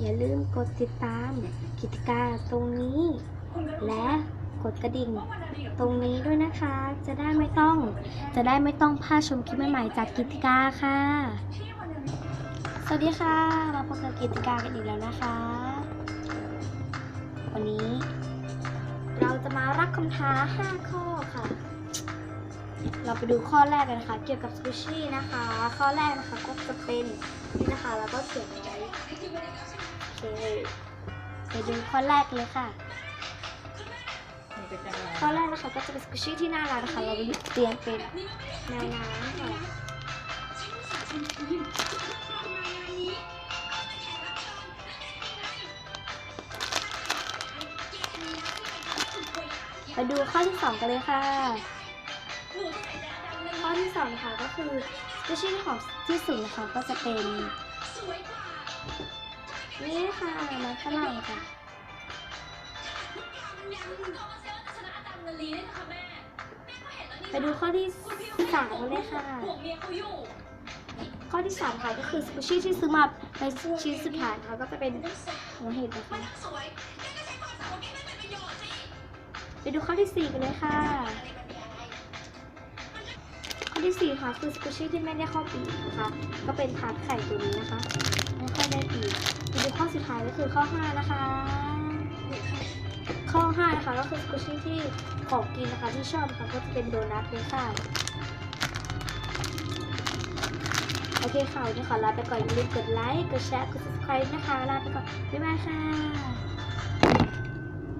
อย่าลืมกดติดตามกิจการตรงนี้ และกดกระดิ่งตรงนี้ด้วยนะคะ จะได้ไม่ต้องจะได้ไม่ต้องพลาดชมคลิปใหม่ๆจากกิจการค่ะ สวัสดีค่ะ มาพบกับกิจการกันอีกแล้วนะคะ วันนี้ เราจะมารับคำท้า 5 ข้อค่ะ เราไปดูข้อแรกกันนะคะ เกี่ยวกับสกูชี่นะคะ ข้อแรกนะคะก็จะเป็น นี่นะคะ แล้วก็เขียนไว้โอเคไปดูข้อแรกเลยค่ะ ข้อแรกนะคะก็จะเป็นสกูชี่ที่น่ารักนะคะ เราเตรียมเป็นแนวน้ำค่ะไปดูข้อที่สองกันเลยค่ะข้ อที่สองนะคะก็คือสกูชี่ของที่สุดนะคะก็จะเป็น นี่ค่ะมันฝรั่งค่ะไปดูข้อที่สามเลยค่ะ ข้อที่สามค่ะก็คือสกูชี่ที่ซื้อมาในชิ้นสุดท้ายนะคะก็จะเป็นหัวเห็ดนะคะไปดูข้อที่สี่กันเลยค่ะ อที่สี่ค่ะคือสกูชี่ที่ไม่ได้เข้าปีนะคะ ก็เป็นทาร์ตไข่ตัวนี้นะคะ ไม่ค่อยได้ปีกไปดูข้อสุดท้ายก็คือข้อห้านะคะ ข้อห้านะคะก็คือสกูชี่ที่ของกินนะคะที่ชอบะคะก็จะเป็นโดนัทเลยค่ะโอเคค่ะวันนี้ขอลาไปก่อนอย่าลืมกดไลค์ กดแชร์ กด subscribe นะคะ ลาไปก่อน บ๊ายบายค่ะ